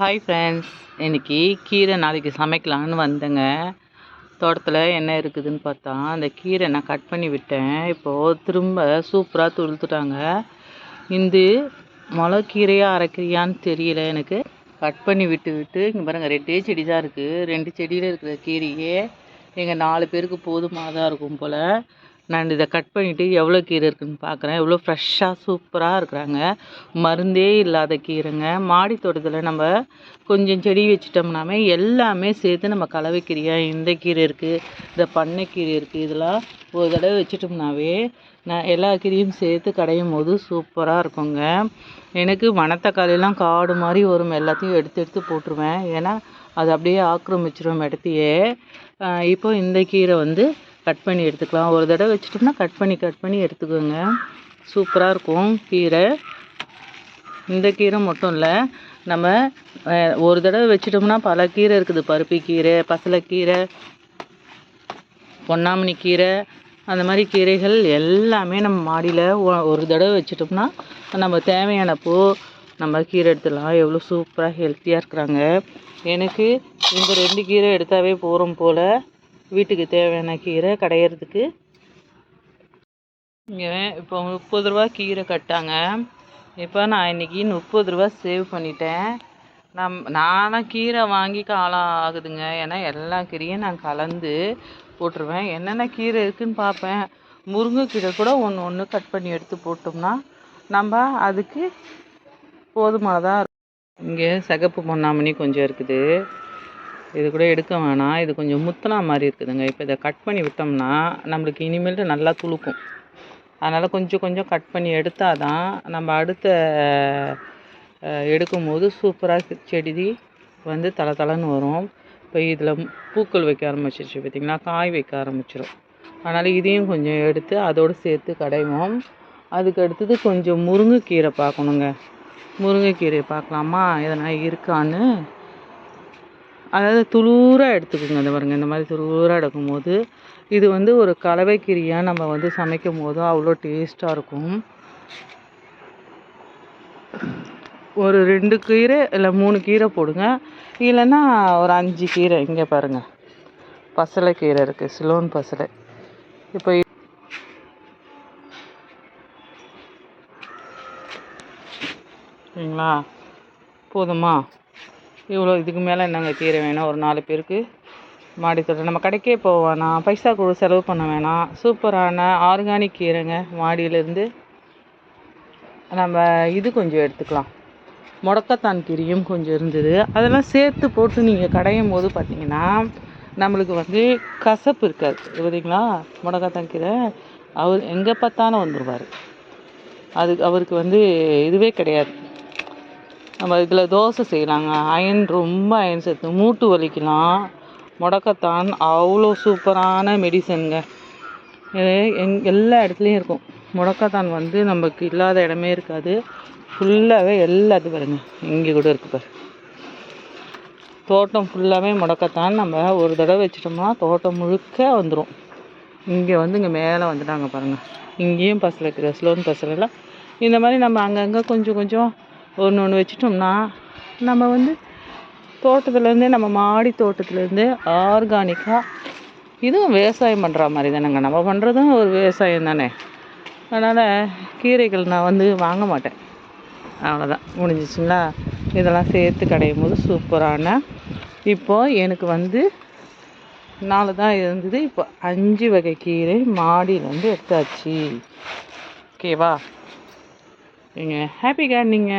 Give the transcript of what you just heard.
Hi friends இன்னைக்கு கீரை நாளைக்கு சமைக்கலான்னு வந்தேங்க. தோட்டத்தில் என்ன இருக்குதுன்னு பார்த்தா அந்த கீரை நான் கட் பண்ணி விட்டேன். இப்போது திரும்ப சூப்பராக துளுத்துட்டாங்க. இந்த முளைக்கீரையா அரைக்கிறியான்னு தெரியல எனக்கு. கட் பண்ணி விட்டு விட்டு இங்கே பாருங்கள் ரெண்டே செடி தான் இருக்குது ரெண்டு செடியில் இருக்கிற கீரையே எங்கள் நாலு பேருக்கு போதுமாக தான் இருக்கும் போல். நான் இதை கட் பண்ணிவிட்டு எவ்வளோ கீரை இருக்குதுன்னு பார்க்குறேன் எவ்வளோ ஃப்ரெஷ்ஷாக சூப்பராக இருக்கிறாங்க. மருந்தே இல்லாத கீரைங்க. மாடி தோட்டத்தில் நம்ம கொஞ்சம் செடி வச்சிட்டோம்னாமே எல்லாமே சேர்த்து நம்ம கலவை கீரையாக இந்த கீரை இருக்குது இந்த பண்ணைக்கீரை இருக்குது இதெல்லாம் ஒரு தடவை வச்சிட்டோம்னாவே நான் எல்லா கீரையும் சேர்த்து கடையும் போது சூப்பராக இருக்குங்க. எனக்கு மணத்தக்காளிலாம் காடு மாதிரி வரும். எல்லாத்தையும் எடுத்து எடுத்து போட்டுருவேன். ஏன்னா அது அப்படியே ஆக்கிரமிச்சிடும் இடத்தையே இப்போ இந்த கீரை வந்து கட் பண்ணி எடுத்துக்கலாம். ஒரு தடவை வச்சிட்டோம்னா கட் பண்ணி கட் பண்ணி எடுத்துக்கோங்க. சூப்பராக இருக்கும் கீரை. இந்த கீரை மட்டும் இல்லை நம்ம ஒரு தடவை வச்சிட்டோம்னா பல கீரை இருக்குது. பருப்பு கீரை பசலைக்கீரை பொன்னாமணி கீரை அந்த மாதிரி கீரைகள் எல்லாமே நம்ம மாடியில் ஒரு தடவை வச்சிட்டோம்னா நம்ம தேவையான பூ நம்ம கீரை எடுத்துடலாம். எவ்வளோ சூப்பராக ஹெல்த்தியாக இருக்கிறாங்க. எனக்கு இந்த ரெண்டு கீரை எடுத்தாவே போகிறோம் போல். வீட்டுக்கு தேவையான கீரை கடையிறதுக்கு. இங்கே இப்போ முப்பது ரூபா கீரை கட்டாங்க. இப்போ நான் இன்றைக்கி முப்பது ரூபா சேவ் பண்ணிட்டேன். நம் நானும் கீரை வாங்கி காலம் ஆகுதுங்க. ஏன்னா எல்லா கீரையும் நான் கலந்து போட்டுருவேன். என்னென்ன கீரை இருக்குதுன்னு பார்ப்பேன். முருங்கைக்கீரை கூட ஒன்று ஒன்று கட் பண்ணி எடுத்து போட்டோம்னா நம்ம அதுக்கு போதுமானதாக இங்கே சிகப்பு பொன்னாமணி கொஞ்சம் இருக்குது. இது கூட எடுக்க வேணாம். இது கொஞ்சம் முத்துனா மாதிரி இருக்குதுங்க. இப்போ இதை கட் பண்ணி விட்டோம்னா நம்மளுக்கு இனிமேல்ட்டு நல்லா துளுக்கும். அதனால் கொஞ்சம் கொஞ்சம் கட் பண்ணி எடுத்தால் தான் நம்ம அடுத்த எடுக்கும்போது சூப்பராக செடி வந்து தலை தலைன்னு வரும். இப்போ இதில் பூக்கள் வைக்க ஆரம்பிச்சிருச்சு பார்த்திங்களா காய் வைக்க ஆரம்பிச்சிடும் அதனால் இதையும் கொஞ்சம் எடுத்து அதோடு சேர்த்து கடைவோம். அதுக்கு அடுத்தது கொஞ்சம் முருங்கைக்கீரை பார்க்கணுங்க. முருங்கைக்கீரையை பார்க்கலாமா? எதனா இருக்கான்னு? அதாவது துளூராக எடுத்துக்கோங்க. இந்த பாருங்கள் இந்த மாதிரி துளூராக எடுக்கும்போது இது வந்து ஒரு கலவைக்கீரியாக நம்ம வந்து சமைக்கும் போது அவ்வளோ டேஸ்ட்டாக இருக்கும். ஒரு ரெண்டு கீரை இல்லை மூணு கீரை போடுங்க. இல்லைன்னா ஒரு அஞ்சு கீரை இங்கே பாருங்கள் பசலை கீரை இருக்குது சிலோன் பசலை. இப்போ சரிங்களா? போதுமா? இவ்வளோ இதுக்கு மேலே என்னங்க கீரை வேணும். ஒரு நாலு பேருக்கு மாடித்தோட்டம் நம்ம கடைக்கே போக வேணாம். பைசா கூட செலவு பண்ண வேணாம். சூப்பரான ஆர்கானிக் கீரைங்க மாடியிலேருந்து. நம்ம இது கொஞ்சம் எடுத்துக்கலாம். முடக்கத்தான் கீரையும் கொஞ்சம் இருந்தது. அதெல்லாம் சேர்த்து போட்டு நீங்கள் கடையும் போது பார்த்தீங்கன்னா நம்மளுக்கு வந்து கசப்பு இருக்காது. பார்த்தீங்களா? முடக்கத்தான் கீரை. அவர் எங்கே பார்த்தாலும் வந்துடுவார் அது அவருக்கு வந்து இதுவே கிடையாது. நம்ம இதில் தோசை செய்யலாங்க. அயன் ரொம்ப அயன் சேர்த்து மூட்டு வலிக்கலாம். முடக்கத்தான் அவ்வளோ சூப்பரான மெடிசனுங்க எங் எல்லா இடத்துலையும் இருக்கும். முடக்கத்தான் வந்து நமக்கு இல்லாத இடமே இருக்காது. ஃபுல்லாகவே எல்லாத்து பாருங்க. இங்கே கூட இருக்குது பாரு. தோட்டம் ஃபுல்லாகவே முடக்கத்தான் நம்ம ஒரு தடவை வச்சிட்டோம்னா தோட்டம் முழுக்க வந்துடும் இங்கே வந்து இங்கே மேலே வந்துட்டாங்க பாருங்கள் இங்கேயும் பசலை இருக்குது ஸ்லோன் பசலெல்லாம் இந்த மாதிரி நம்ம அங்கங்கே கொஞ்சம் கொஞ்சம் ஒன்று ஒன்று வச்சிட்டோம்னா நம்ம வந்து தோட்டத்துலேருந்தே நம்ம மாடி தோட்டத்துலேருந்தே ஆர்கானிக்காக இதுவும் விவசாயம் பண்ணுற மாதிரி தானேங்க. நம்ம பண்ணுறதும் ஒரு விவசாயம் தானே. அதனால் கீரைகள் நான் வந்து வாங்க மாட்டேன். அவ்வளோதான் முடிஞ்சிச்சுங்களா? இதெல்லாம் சேர்த்து கடையும் போது சூப்பரான இப்போது எனக்கு வந்து நாலு தான் இருந்தது. இப்போ அஞ்சு வகை கீரை மாடியிலேருந்து எடுத்தாச்சு. ஓகேவா? நீங்கள் ஹாப்பி கார்டனிங்க